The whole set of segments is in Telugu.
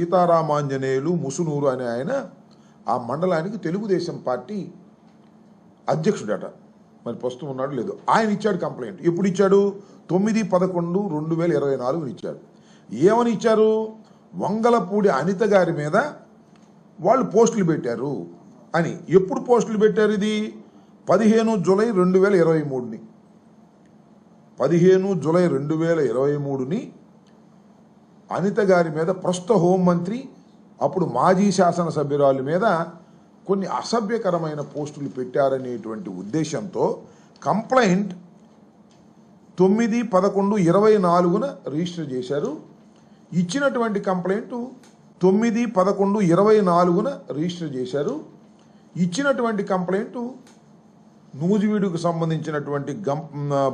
సీతారామాంజనేయులు ముసునూరు అనే ఆయన ఆ మండలానికి తెలుగుదేశం పార్టీ అధ్యక్షుడట. మరి ప్రస్తుతం ఉన్నాడు లేదు. ఆయన ఇచ్చాడు కంప్లైంట్. ఎప్పుడు ఇచ్చాడు? తొమ్మిది పదకొండు రెండు వేల ఇరవై నాలుగుని ఇచ్చాడు. ఏమని ఇచ్చారు? వంగలపూడి అనిత గారి మీద వాళ్ళు పోస్టులు పెట్టారు అని. ఎప్పుడు పోస్టులు పెట్టారు ఇది? పదిహేను జూలై రెండు వేల ఇరవై మూడుని. పదిహేను జూలై రెండు వేల ఇరవై మూడుని అనిత గారి మీద ప్రస్తుత హోంమంత్రి అప్పుడు మాజీ శాసనసభ్యురాలు మీద కొన్ని అసభ్యకరమైన పోస్టులు పెట్టారనేటువంటి ఉద్దేశంతో కంప్లైంట్ తొమ్మిది పదకొండు ఇరవై నాలుగున రిజిస్టర్ చేశారు. ఇచ్చినటువంటి కంప్లైంట్ తొమ్మిది పదకొండు ఇరవై నాలుగున రిజిస్టర్ చేశారు. ఇచ్చినటువంటి కంప్లైంట్ నూజివీడుకు సంబంధించినటువంటి గం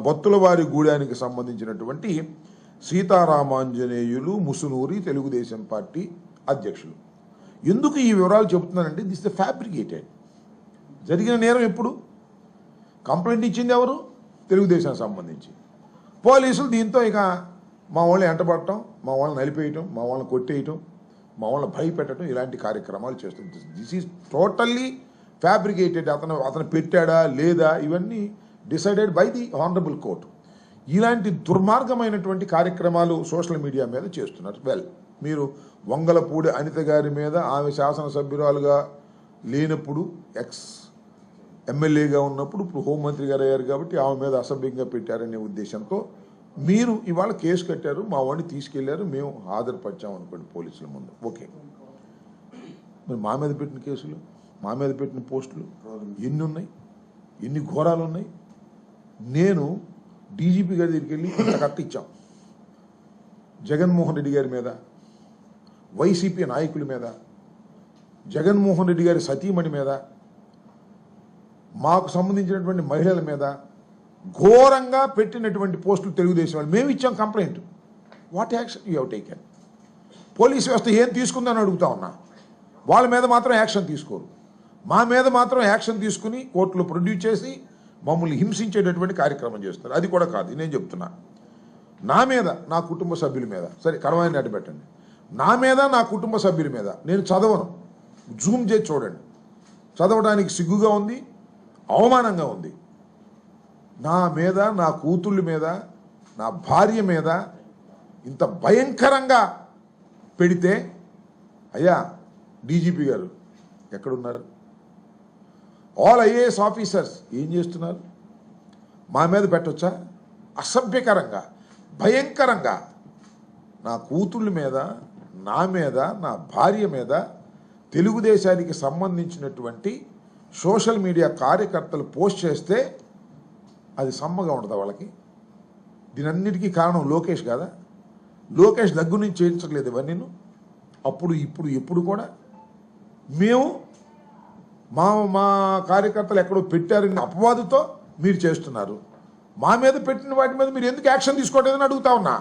బొత్తులవారి గూడానికి సంబంధించినటువంటి సీతారామాంజనేయులు ముసునూరి తెలుగుదేశం పార్టీ అధ్యక్షులు. ఎందుకు ఈ వివరాలు చెబుతున్నానంటే దిస్ ద ఫ్యాబ్రికేటెడ్. జరిగిన నేరం ఎప్పుడు? కంప్లైంట్ ఇచ్చింది ఎవరు? తెలుగుదేశానికి సంబంధించి. పోలీసులు దీంతో ఇక మా వాళ్ళని ఎంటబడటం మా వాళ్ళని నలిపేయటం మా వాళ్ళని కొట్టేయటం మా వాళ్ళని భయపెట్టడం ఇలాంటి కార్యక్రమాలు చేస్తుంది దిస్ ఈజ్ టోటల్లీ ఫ్యాబ్రికేటెడ్ అతను అతను పెట్టాడా లేదా? ఇవన్నీ decided by the honourable court ఇలాంటి దుర్మార్గమైనటువంటి కార్యక్రమాలు సోషల్ మీడియా మీద చేస్తున్నారు. వెల్ మీరు వంగలపూడి అనిత గారి మీద ఆమె శాసనసభ్యురాలుగా లేనప్పుడు ఎక్స్ ఎమ్మెల్యేగా ఉన్నప్పుడు ఇప్పుడు హోంమంత్రి గారు అయ్యారు కాబట్టి ఆమె మీద అసభ్యంగా పెట్టారనే ఉద్దేశంతో మీరు ఇవాళ కేసు కట్టారు మా వాడిని తీసుకెళ్ళారు మేము హాజరుపరిచాం అనుకోండి పోలీసుల ముందు. ఓకే. మరి మా మీద పెట్టిన కేసులు మా మీద పెట్టిన పోస్టులు ఎన్ని ఉన్నాయి? ఎన్ని ఘోరాలు ఉన్నాయి? నేను డీజీపీ గారి దగ్గరికి వెళ్ళి ఇంత కట్ట ఇచ్చాం. జగన్మోహన్ రెడ్డి గారి మీద వైసీపీ నాయకుల మీద జగన్మోహన్ రెడ్డి గారి సతీమణి మీద మాకు సంబంధించినటువంటి మహిళల మీద ఘోరంగా పెట్టినటువంటి పోస్టులు తెలుగుదేశం వాళ్ళు. మేము ఇచ్చాం complaint. What action you have taken police వ్యవస్థ ఏం తీసుకుందని అడుగుతా ఉన్నా. వాళ్ళ మీద మాత్రం యాక్షన్ తీసుకోరు. మా మీద మాత్రం యాక్షన్ తీసుకుని కోర్టులో ప్రొడ్యూస్ చేసి మమ్మల్ని హింసించేటటువంటి కార్యక్రమం చేస్తారు. అది కూడా కాదు. నేను చెప్తున్నా. నా మీద నా కుటుంబ సభ్యుల మీద సరే కరవాయిని అటు పెట్టండి. నా మీద నా కుటుంబ సభ్యుల మీద నేను చదవను. జూమ్ చేసి చూడండి. చదవడానికి సిగ్గుగా ఉంది అవమానంగా ఉంది. నా మీద నా కూతుళ్ళ మీద నా భార్య మీద ఇంత భయంకరంగా పెడితే అయ్యా డీజీపీ గారు ఎక్కడున్నారు? ఆల్ ఐఏఎస్ ఆఫీసర్స్ ఏం చేస్తున్నారు? మా మీద పెట్టొచ్చా? అసభ్యకరంగా భయంకరంగా. నా కూతుళ్ళ మీద నా మీద నా భార్య మీద తెలుగుదేశానికి సంబంధించినటువంటి సోషల్ మీడియా కార్యకర్తలు పోస్ట్ చేస్తే అది సమ్మగా ఉండదు వాళ్ళకి? దీనన్నిటికీ కారణం లోకేష్ కదా? లోకేష్ దగ్గర నుంచి చేయించట్లేదు ఇవన్నీ అప్పుడు ఇప్పుడు ఎప్పుడు కూడా? మేము మా మా కార్యకర్తలు ఎక్కడో పెట్టారని అపవాదుతో మీరు చేస్తున్నారు. మా మీద పెట్టిన వాటి మీద మీరు ఎందుకు యాక్షన్ తీసుకోవట్లేదని అడుగుతా ఉన్నా.